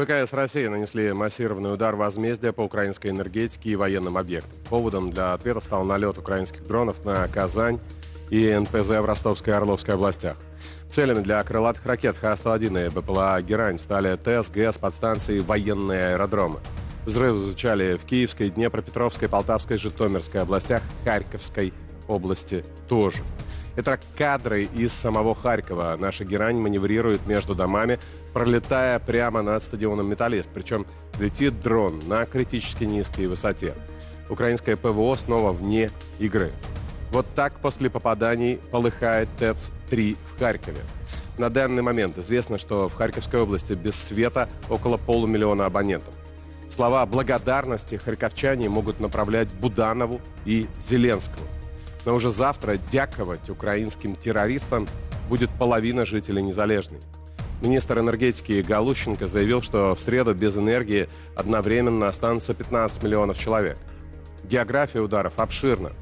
ВКС России нанесли массированный удар возмездия по украинской энергетике и военным объектам. Поводом для ответа стал налет украинских дронов на Казань и НПЗ в Ростовской и Орловской областях. Целями для крылатых ракет Х-101 и БПЛА «Герань» стали ТЭС, ГЭС, подстанции военные аэродромы. Взрывы звучали в Киевской, Днепропетровской, Полтавской, Житомирской областях, Харьковской области тоже. Это кадры из самого Харькова. Наша герань маневрирует между домами, пролетая прямо над стадионом «Металлист». Причем летит дрон на критически низкой высоте. Украинское ПВО снова вне игры. Вот так после попаданий полыхает ТЭЦ-3 в Харькове. На данный момент известно, что в Харьковской области без света около полумиллиона абонентов. Слова благодарности харьковчане могут направлять Буданову и Зеленскому. Но уже завтра дяковать украинским террористам будет половина жителей Незалежной. Министр энергетики Галущенко заявил, что в среду без энергии одновременно останутся 15 миллионов человек. География ударов обширна.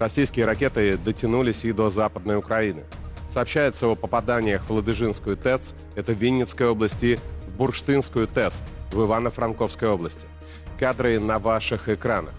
Российские ракеты дотянулись и до Западной Украины. Сообщается о попаданиях в Ладыжинскую ТЭЦ, это в Винницкой области, в Бурштинскую ТЭС, в Ивано-Франковской области. Кадры на ваших экранах.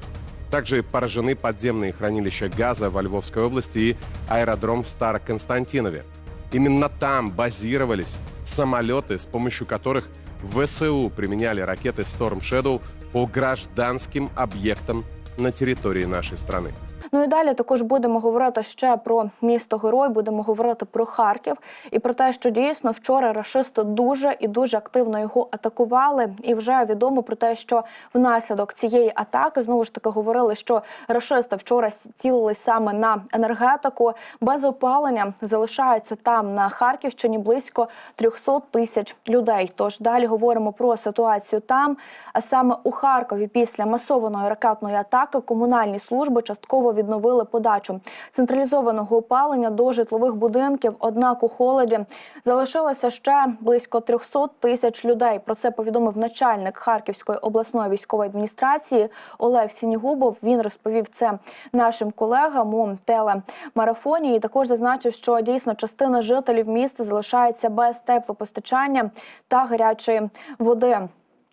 Также поражены подземные хранилища газа во Львовской области и аэродром в Староконстантинове. Именно там базировались самолеты, с помощью которых ВСУ применяли ракеты Storm Shadow по гражданским объектам на території нашої страны. Ну і далі також будемо говорити ще про місто Герой, будемо говорити про Харків і про те, що дійсно вчора рашисти дуже і дуже активно його атакували. І вже відомо про те, що внаслідок цієї атаки знову ж таки говорили, що рашисти вчора цілились саме на енергетику. Без опалення залишається там на Харківщині близько 300 тисяч людей. Тож далі говоримо про ситуацію там. А саме у Харкові після масованої ракетної атаки комунальні служби частково відновили подачу централізованого опалення до житлових будинків. Однак у холоді залишилося ще близько 300 тисяч людей. Про це повідомив начальник Харківської обласної військової адміністрації Олег Сінігубов. Він розповів це нашим колегам у телемарафоні. І також зазначив, що дійсно частина жителів міста залишається без теплопостачання та гарячої води.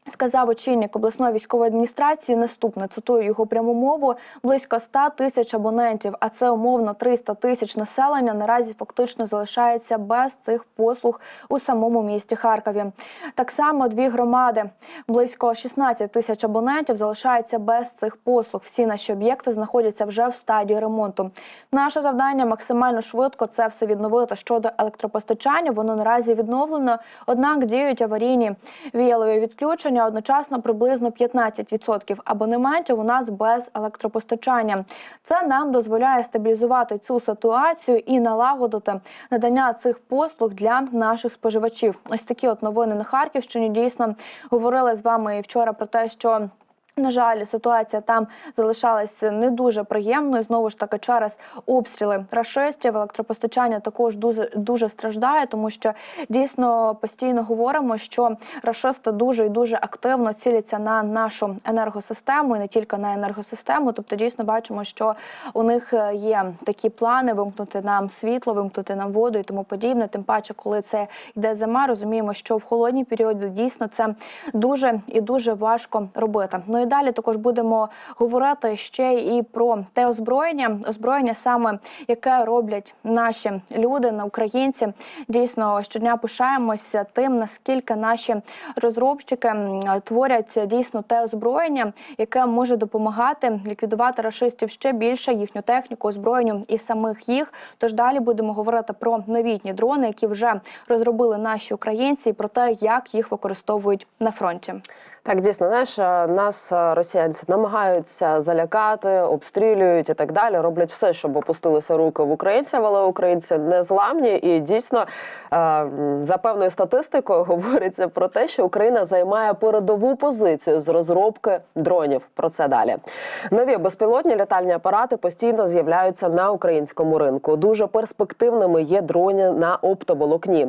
Сказав очільник обласної військової адміністрації наступне цитую його пряму мову: близько 100 тисяч абонентів, а це умовно 300 тисяч населення. Наразі фактично залишається без цих послуг у самому місті Харкові. Так само дві громади, близько 16 тисяч абонентів, залишаються без цих послуг. Всі наші об'єкти знаходяться вже в стадії ремонту. Наше завдання максимально швидко це все відновити щодо електропостачання. Воно наразі відновлено, однак діють аварійні віялові відключення. Одночасно приблизно 15% абонементів у нас без електропостачання. Це нам дозволяє стабілізувати цю ситуацію і налагодити надання цих послуг для наших споживачів. Ось такі от новини на Харківщині. Дійсно говорили з вами вчора про те, що. На жаль, ситуація там залишалася не дуже приємною. Знову ж таки, через обстріли рашистів електропостачання також дуже дуже страждає, тому що дійсно постійно говоримо, що рашисти дуже і дуже активно ціляться на нашу енергосистему і не тільки на енергосистему. Тобто, дійсно бачимо, що у них е, є такі плани вимкнути нам світло, вимкнути нам воду і тому подібне. Тим паче, коли це йде зима, розуміємо, що в холодні періоди дійсно це дуже і дуже важко робити. Ну і далі також будемо говорити ще і про те озброєння, озброєння саме яке роблять наші люди на українці. Дійсно, щодня пишаємося тим, наскільки наші розробщики творять дійсно те озброєння, яке може допомагати ліквідувати рашистів ще більше їхню техніку, озброєнню і самих їх. Тож далі будемо говорити про новітні дрони, які вже розробили наші українці, і про те, як їх використовують на фронті. Так, дійсно, знаєш, е, нас е, росіянці намагаються залякати, обстрілюють і так далі. Роблять все, щоб опустилися руки в українців, але українці не зламні. І дійсно, е, за певною статистикою, говориться про те, що Україна займає передову позицію з розробки дронів. Про це далі. Нові безпілотні літальні апарати постійно з'являються на українському ринку. Дуже перспективними є дрони на оптоволокні.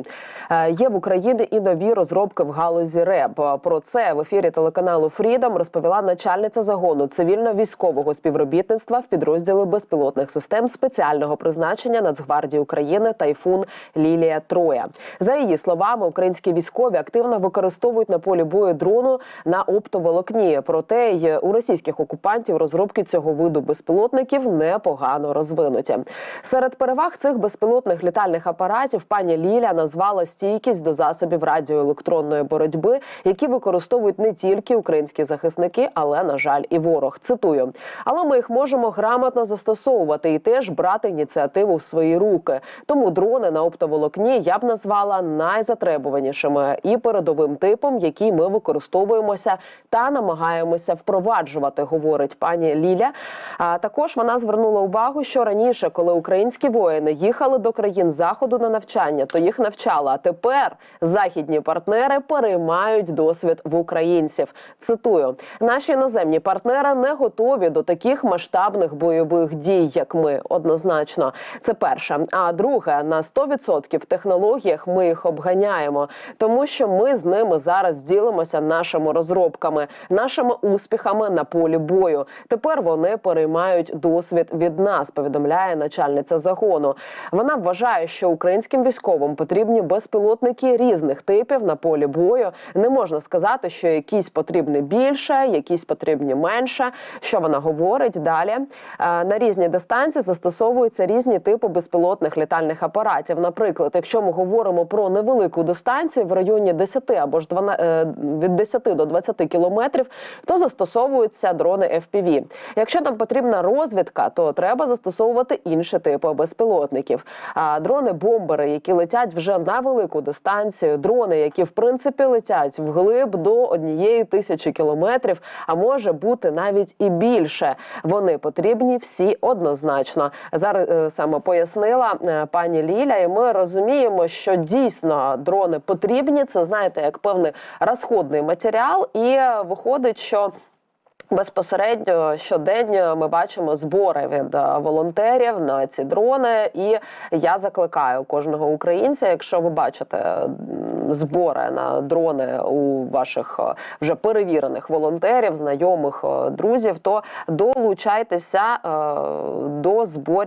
Є в Україні і нові розробки в галузі РЕБ. Про це в ефірі ефірі телеканалу Фрідом розповіла начальниця загону цивільно-військового співробітництва в підрозділі безпілотних систем спеціального призначення Нацгвардії України Тайфун Лілія Троя. За її словами, українські військові активно використовують на полі бою дрону на оптоволокні. Проте й у російських окупантів розробки цього виду безпілотників непогано розвинуті. Серед переваг цих безпілотних літальних апаратів пані Ліля назвала стійкість до засобів радіоелектронної боротьби, які використовують не тільки українські захисники, але на жаль, і ворог. Цитую, але ми їх можемо грамотно застосовувати і теж брати ініціативу в свої руки. Тому дрони на оптоволокні я б назвала найзатребуванішими і передовим типом, який ми використовуємося та намагаємося впроваджувати, говорить пані Ліля. А також вона звернула увагу, що раніше, коли українські воїни їхали до країн заходу на навчання, то їх навчали. А тепер західні партнери переймають досвід в українців. Цитую: наші іноземні партнери не готові до таких масштабних бойових дій, як ми. Однозначно, це перше. А друге, на 100% в технологіях ми їх обганяємо, тому що ми з ними зараз ділимося нашими розробками, нашими успіхами на полі бою. Тепер вони переймають досвід від нас. Повідомляє начальниця загону. Вона вважає, що українським військовим потрібні безпілотники різних типів на полі бою. Не можна сказати, що якісь потрібні більше, якісь потрібні менше. Що вона говорить далі? Е, На різні дистанції застосовуються різні типи безпілотних літальних апаратів. Наприклад, якщо ми говоримо про невелику дистанцію в районі 10 або ж 12, е, від 10 до 20 кілометрів, то застосовуються дрони FPV. Якщо нам потрібна розвідка, то треба застосовувати інші типи безпілотників. А дрони-бомбери, які летять вже на велику дистанцію, дрони, які в принципі летять вглиб до однієї тисячі кілометрів, а може бути навіть і більше. Вони потрібні всі однозначно. Зараз е, саме пояснила е, пані Ліля, і ми розуміємо, що дійсно дрони потрібні. Це знаєте, як певний розходний матеріал, і е, виходить, що. Безпосередньо щоденно ми бачимо збори від волонтерів на ці дрони, і я закликаю кожного українця, якщо ви бачите збори на дрони у ваших е, вже перевірених волонтерів, знайомих, е, друзів, то долучайтеся е, до зборів